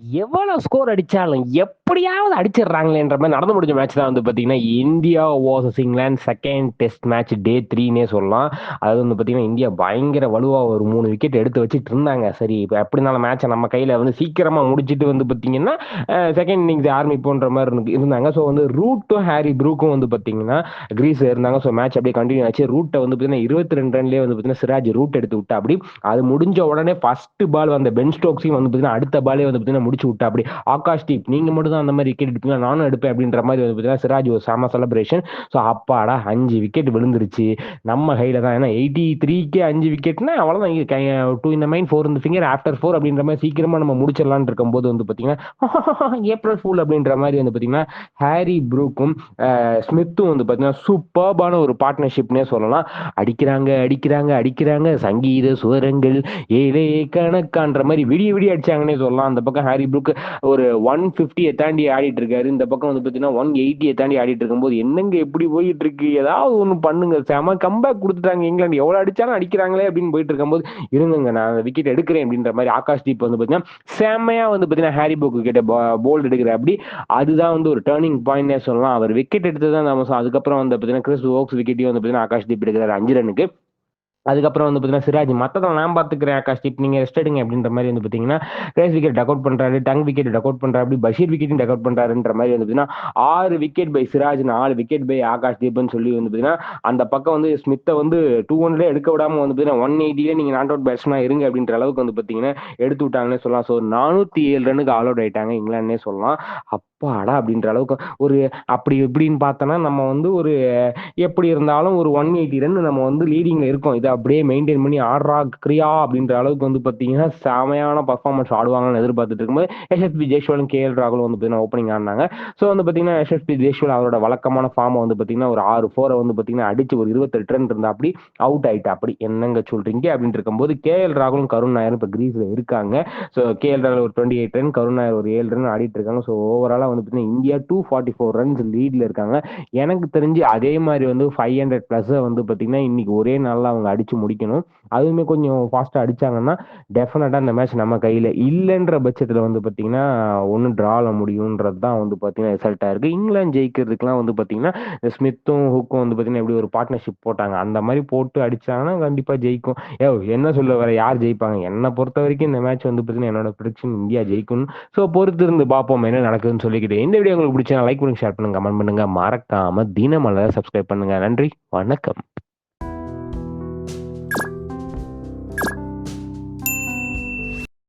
எவ்வளவு ஸ்கோர் அடிச்சாலும் எப்படியாவது அடிச்சிடுறாங்களேன்ற மாதிரி நடந்து முடிஞ்ச மேட்ச் தான் வந்து பார்த்தீங்கன்னா India versus England second test match day த்ரீனே சொல்லலாம். அது வந்து பார்த்தீங்கன்னா இந்தியா பயங்கர வலுவாக ஒரு மூணு விக்கெட் எடுத்து வச்சுட்டு இருந்தாங்க. சரி இப்போ எப்படினாலும் மேட்சை நம்ம கையில் வந்து சீக்கிரமாக முடிச்சுட்டு வந்து பார்த்தீங்கன்னா செகண்ட் இன்னிங்ஸ் ஆர்மி போன்ற மாதிரி இருந்து- இருந்தாங்க. ஸோ வந்து ரூட்டும் ஹாரி ப்ரூக்கும் வந்து பார்த்தீங்கன்னா கிரீஸ் இருந்தாங்க. ஸோ மேட்ச் அப்படியே கண்டினியூ ஆச்சு. ரூட்டை வந்து பார்த்தீங்கன்னா இருபத்தி ரெண்டு ரன்லேயே வந்து பார்த்தீங்கன்னா சிராஜ் ரூட் எடுத்து விட்டா அப்படி. அது முடிஞ்ச உடனே ஃபர்ஸ்ட் பால் வந்த பென் ஸ்டோக்ஸையும் வந்து பார்த்தீங்கன்னா அடுத்த பாலே வந்து பார்த்தீங்கன்னா முடிச்சு விட்டா அப்படி. ஆகாஷ் தீப் நீங்க மட்டும் தான் அந்த மாதிரி விக்கெட் எடுப்பீங்க நானும் எடுப்பேன் அப்படின்ற மாதிரி வந்து பார்த்தீங்கன்னா சிராஜ் ஒரு செம செலிப்ரேஷன் ஸோ அப்பாடா அஞ்சு விக்கெட் விழுந்துருச்சு. நம்ம கையில தான். ஏன்னா எயிட்டி த்ரீக்கே அஞ்சு விக்கெட்னா அவ்வளோதான் டூ இந்த மைன் ஃபோர் இந்த ஃபிங்கர் ஆஃப்டர் ஃபோர் அப்படின்ற மாதிரி சீக்கிரமா நம்ம முடிச்சிடலான் இருக்கும்போது வந்து பார்த்தீங்கன்னா ஏப்ரல் ஃபூல் அப்படின்ற மாதிரி வந்து பார்த்தீங்கன்னா ஹாரி ப்ரூக்கும் ஸ்மித்தும் வந்து பார்த்தீங்கன்னா சூப்பர்பான ஒரு பார்ட்னர்ஷிப்னே சொல்லலாம். அடிக்கிறாங்க அடிக்கிறாங்க அடிக்கிறாங்க. சங்கீத சுவரங்கள் ஏழே கணக்கான்ற மாதிரி விடிய விடிய அடிச்சாங்கன்னே சொல்லலாம். அந்த பக்கம் ஹாரி ப்ரூக் ஒரு ஒன் ஃபிஃப்டி தாண்டி ஆடிட்டு இருக்காரு. இந்த பக்கம் வந்து பார்த்தீங்கன்னா ஒன் எயிட்டியை தாண்டி ஆடிட்டு இருக்கும்போது என்னங்க எப்படி போயிட்டு இருக்கு? ஏதாவது ஒன்று பண்ணுங்க. செம கம்பேக் கொடுத்துட்டாங்க இங்கிலாந்து. எவ்வளோ அடிச்சாலும் அடிக்கிறாங்களே அப்படின்னு போயிட்டு இருக்கும்போது இருங்க நான் விக்கெட் எடுக்கிறேன் அப்படின்ற மாதிரி ஆகாஷ் தீப் வந்து பார்த்தீங்கன்னா செம்மையாக வந்து பார்த்தீங்கன்னா ஹாரி போக்கு கிட்ட போல்ட் எடுக்கிற அப்படி அதுதான் வந்து ஒரு டேர்னிங் பாயிண்ட்னே சொல்லலாம். அவர் விக்கெட் எடுத்து தான் நம்ம அதுக்கப்புறம் வந்து பார்த்தீங்கன்னா கிறிஸ் ஓக்ஸ் விக்கெட்டையும் வந்து பார்த்தீங்கன்னா ஆகாஷ் தீப் எடுக்கிறார் அஞ்சு ரனுக்கு அதுக்கப்புறம் வந்து பார்த்தீங்கன்னா சிராஜ் மற்றதை நான் பார்த்துக்கிறேன் ஆகாஷ் தீப் நீங்கள் ரெஸ்ட் எடுங்க அப்படின்ற மாதிரி வந்து பார்த்தீங்கன்னா கிரேஸ் விக்கெட் டக் அவுட் பண்ணுறாரு டங் விக்கெட் டக் அவுட் பண்ணுறாரு அப்படி பஷீர் விக்கெட்டும் டக் அவுட் பண்ணுறாருன்ற மாதிரி வந்து பார்த்தீங்கன்னா ஆறு விக்கெட் பை சிராஜ் நாலு விக்கெட் பை ஆகாஷ் தீப்னு சொல்லி வந்து பார்த்தீங்கன்னா அந்த பக்கம் வந்து ஸ்மித்தை வந்து டூ ஹண்ட்ரட் எடுக்க விடாமல் வந்து பார்த்தீங்கன்னா ஒன் எயிட்டிலே நீங்கள் நாட் அவுட் பேட்ஸ்மேன் இருங்க அப்படின்ற அளவுக்கு வந்து பார்த்தீங்கன்னா எடுத்து விட்டாங்கன்னே சொல்லலாம். ஸோ நானூற்றி ஏழு ரனுக்கு ஆல் அவுட் ஆயிட்டாங்க இங்கிலாந்துனே சொல்லலாம். அப்பாடா அப்படின்ற அளவுக்கு ஒரு அப்படி இப்படின்னு பார்த்தோன்னா நம்ம வந்து ஒரு எப்படி இருந்தாலும் ஒரு ஒன் எயிட்டி ரன் நம்ம வந்து லீடிங்கில் இருக்கோம். இதை அப்படியே மெயின்டைன் பண்ணி ஆடுறா கிரியா அப்படின்ற அளவுக்கு வந்து பார்த்தீங்கன்னா செமையான பர்ஃபார்மன்ஸ் ஆடுவாங்கன்னு எதிர்பார்த்துட்டு இருக்கும்போது எஸ்எஸ்பி ஜெய்ஸ்வாலும் கேஎல் ராகுலும் வந்து பார்த்தீங்கன்னா ஓப்பனிங் ஆடினாங்க. ஸோ வந்து பார்த்தீங்கன்னா எஸ்எஸ்பி ஜெய்ஸ்வால் அவரோட வழக்கமான ஃபார்மை வந்து பார்த்தீங்கன்னா ஒரு ஆறு ஃபோரை வந்து பார்த்தீங்கன்னா அடிச்சு ஒரு இருபத்தெட்டு ரன் இருந்தா அப்படி அவுட் ஆயிட்டா அப்படி. என்னங்க சொல்றீங்க? அப்படின்னு இருக்கும்போது கே எல் ராகுலும் கருண் நாயரும் இப்போ கிரீஸ்ல இருக்காங்க. ஸோ கேஎல் ராகுல் ஒரு twenty eight run Karun Nair ஒரு ஏழு ரன் ஆடிட்டு இருக்காங்க. ஸோ ஓவராலாக வந்து பார்த்தீங்கன்னா India two forty four runs லீட்ல இருக்காங்க. எனக்கு தெரிஞ்சு அதே மாதிரி வந்து ஃபைவ் ஹண்ட்ரட் ப்ளஸ்ஸை வந்து பார்த்தீங்கன்னா இன்னைக்கு ஒரே நாளில் அவங்க அடிச்சு முடிக்கணும். அதுவுமே கொஞ்சம் ஃபாஸ்ட்டாக அடிச்சாங்கன்னா டெஃபினட்டாக இந்த மேட்ச் நம்ம கையில் இல்லைன்ற பட்சத்தில் வந்து பார்த்தீங்கன்னா ஒன்று ட்ரால முடியுன்றது தான் வந்து பார்த்தீங்கன்னா ரிசல்ட்டாக இருக்குது இங்கிலாந்து ஜெயிக்கிறதுக்குலாம் வந்து பார்த்தீங்கன்னா இந்த ஸ்மித்தும் ஹுக்கும் வந்து பார்த்தீங்கன்னா எப்படி ஒரு பார்ட்னர்ஷிப் போட்டாங்க? அந்த மாதிரி போட்டு அடிச்சாங்கன்னா கண்டிப்பாக ஜெயிக்கும். ஏ என்ன சொல்ல வர? யார் ஜெயிப்பாங்க? என்னை பொறுத்த வரைக்கும் இந்த மேட்ச் வந்து பார்த்தீங்கன்னா என்னோட ப்ரிடிக்ஷன் இந்தியா ஜெயிக்கணும். ஸோ பொறுத்து இருந்து பார்ப்போம் என்ன நடக்குதுன்னு சொல்லிக்கிட்டு. இந்த வீடியோ உங்களுக்கு பிடிச்சா லைக் பண்ணுங்க ஷேர் பண்ணுங்க கமெண்ட் பண்ணுங்க. மறக்காம தினமலரை சப்ஸ்கிரைப் பண்ணுங்க. நன்றி வணக்கம்.